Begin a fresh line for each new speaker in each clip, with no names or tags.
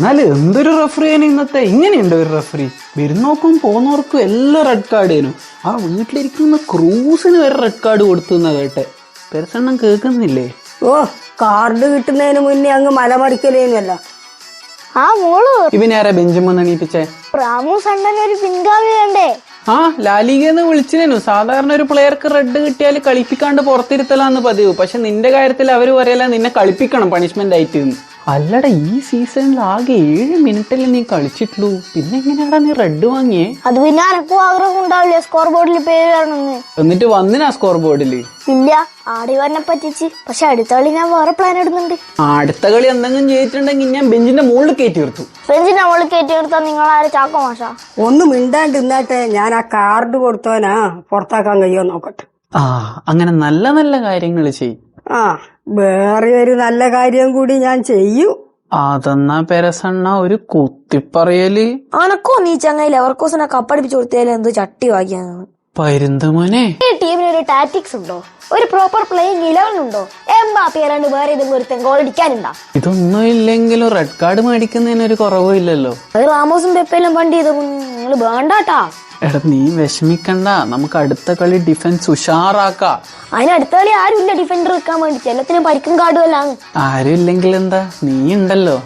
എന്നാലും എന്തൊരു റെഫറിയാണ് ഇന്നത്തെ? ഇങ്ങനെയുണ്ട് ഒരു റെഫറി വരുന്നോർക്കും പോകുന്നവർക്കും എല്ലാം റെഡ് കാർഡ് തരും ആ വീട്ടിലിരിക്കുന്ന ക്രൂസിന് വരെ റെഡ് കാർഡ് കൊടുത്തു എന്നാ കേട്ടെ. പെരസെണ്ണം കേൾക്കുന്നില്ലേ?
ഓ കാർഡ് കിട്ടുന്നതിന് മുന്നേ അങ്ങ് മലമറിക്കലേന്നല്ല
ആ
മോൾ. ബെഞ്ചിമെന്ന് എണീപ്പിച്ചേ?
ഒരു പിൻഗാമി വേണ്ടേ?
ആ ലാലികന്ന് വിളിച്ചിനു സാധാരണ ഒരു പ്ലെയർക്ക് റെഡ് കിട്ടിയാൽ കളിപ്പിക്കാണ്ട് പുറത്തിരുത്തലാന്ന് പതിവ്. പക്ഷെ നിന്റെ കാര്യത്തിൽ അവർ പറയല നിന്നെ കളിപ്പിക്കണം പണിഷ്മെന്റ് ആയിട്ട്. അല്ലടാ ഈ സീസണിൽ ആകെ ഏഴ് മിനിറ്റിൽ നീ കളിച്ചിട്ടുള്ളൂ. പിന്നെ എങ്ങനെയാടാ നീ റെഡ് വാങ്ങിയേ?
അത് പിന്നെ ആർക്കും ആഗ്രഹം ഉണ്ടാവില്ല സ്കോർ ബോർഡിൽ പേര് വരണമെന്ന്
എന്നിട്ട് വന്നിനാ സ്കോർ ബോർഡിൽ
ഇല്ല ആടി വന്നെ പറ്റിച്ച്. പക്ഷെ അടുത്ത കളി ഞാൻ വേറെ പ്ലാൻ ഇടുന്നുണ്ട്.
ആ, അടുത്ത കളി എന്തെങ്കിലും ചെയ്തിട്ടുണ്ടെങ്കിൽ ഞാൻ ബെഞ്ചിന്റെ മുകളിൽ കയറ്റി നിർത്തും.
ബെഞ്ചിന്റെ മുകളിൽ കയറ്റി നിങ്ങൾ ആരെ ചാക്കോ മാഷ?
ഒന്ന് മിണ്ടാണ്ട് ഇന്നാട്ടെ ഞാൻ ആ കാർഡ് കൊടുത്തോനാ പുറത്താക്കാൻ കഴിയോ നോക്കട്ടെ.
ആ അങ്ങനെ നല്ല നല്ല കാര്യങ്ങൾ ചെയ്.
ആ വേറെ ഒരു നല്ല കാര്യം കൂടി ഞാൻ ചെയ്യൂ.
അതെന്നാ പെരസണ്ണ ഒരു കുത്തിപ്പറയൽ.
അനക്കോ നീ ചങ്ങയിൽ അവർക്കോസിനെ കപ്പടിപ്പിച്ച് കൊടുത്തതിൽ എന്ത് ചട്ടി വാങ്ങിയാണ്
പരുന്തമോനെ
ഈ ടീമിന് ഒരു ടാറ്റിക്സ് ഉണ്ടോ? ഒരു പ്രോപ്പർ പ്ലേയിങ് ഇലവൻ ഉണ്ടോ എംബാപ്പി അല്ലാണ്ട് വേറെ ഏതെങ്കിലും ഒരുത്തൻ ഗോൾ അടിക്കാനുണ്ടോ?
ഇതൊന്നും ഇല്ലെങ്കിലും റെഡ് കാർഡ് മേടിക്കുന്നതിന് ഒരു കുറവും ഇല്ലല്ലോ
അത് റാമോസും പെപ്പയിലും പണ്ട് ചെയ്ത. നിങ്ങൾ വേണ്ടാട്ടാ.
എടാ നീ വിഷമിക്കണ്ട. നമുക്ക് അടുത്ത കളി ഡിഫൻസ് ഉഷാറാക്കാം.
അതിന് അടുത്ത കളി ആരും ഇല്ല ഡിഫൻഡർ വെക്കാൻ വേണ്ടി. എല്ലാത്തിനും പരിക്കും എല്ലാം.
ആരും ഇല്ലെങ്കിൽ എന്താ? നീ ഉണ്ടല്ലോ.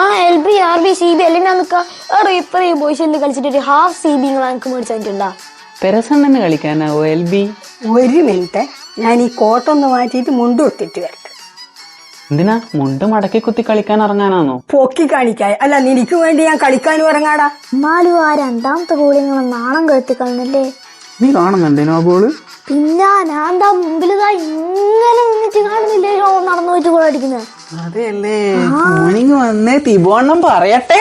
ആ L B R B C B എല്ലാം എടോ ഈ ബോയ്സിൽ കളിച്ചിട്ട് ഒരു ഹാഫ് സി ബി നിങ്ങൾ എനിക്ക് മേടിച്ചിട്ടുണ്ടാ
പെരസണ്ണന് കളിക്കാനാവോ എൽ ബി
ഒരു മിനിറ്റ് ഞാൻ ഈ കോട്ടൊന്ന് മാറ്റിയിട്ട് മുണ്ട് കൊടുത്തിട്ട് വരട്ടെ.
എന്തിനാ മുണ്ട് മടക്കി കുത്തി കളിക്കാൻ ഇറങ്ങാനാണോ
പൊക്കി കാണിക്കായി. അല്ല നിനക്ക് വേണ്ടി ഞാൻ കളിക്കാനും ഇറങ്ങാടാ.
എന്നാലും ആ രണ്ടാമത്തെ ഗോളി നിങ്ങൾ നാണം കഴുത്തി കളഞ്ഞല്ലേ?
നീ കാണുന്നുണ്ടേനോ ആ ഗോൾ
പിന്നെ ഞാൻ എന്താ മുമ്പിൽ ഇങ്ങനെ നിന്നിട്ട് കാണുന്നില്ലേ? നടന്നു വെച്ച് ഗോൾ അടിക്കുന്നത്.
അതെയല്ലേ. മോർണിംഗ് വന്നേ തിബോണ്ണം പറയട്ടെ.